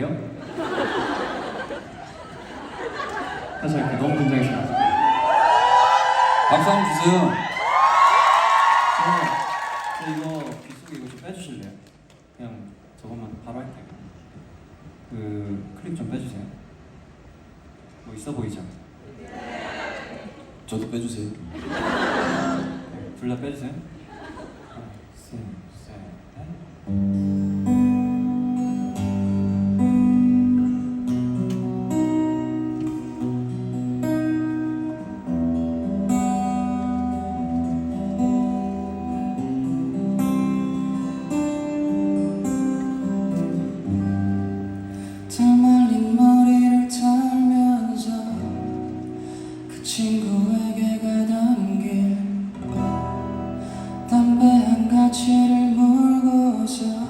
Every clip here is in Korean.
할게요. 다시 할게요. 너무 긴장했어요. 박수 한번 주세요. 저, 저 이거 빗속에 이거 좀 빼주실래요? 그냥 저것만 바로 할게요. 그 클립 좀 빼주세요. 뭐 있어 보이죠? 저도 빼주세요. 둘 다 빼주세요. 담배 한 가지를 물고서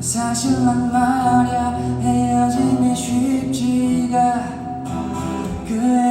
사실 난 말야 헤어짐이 쉽지가 그의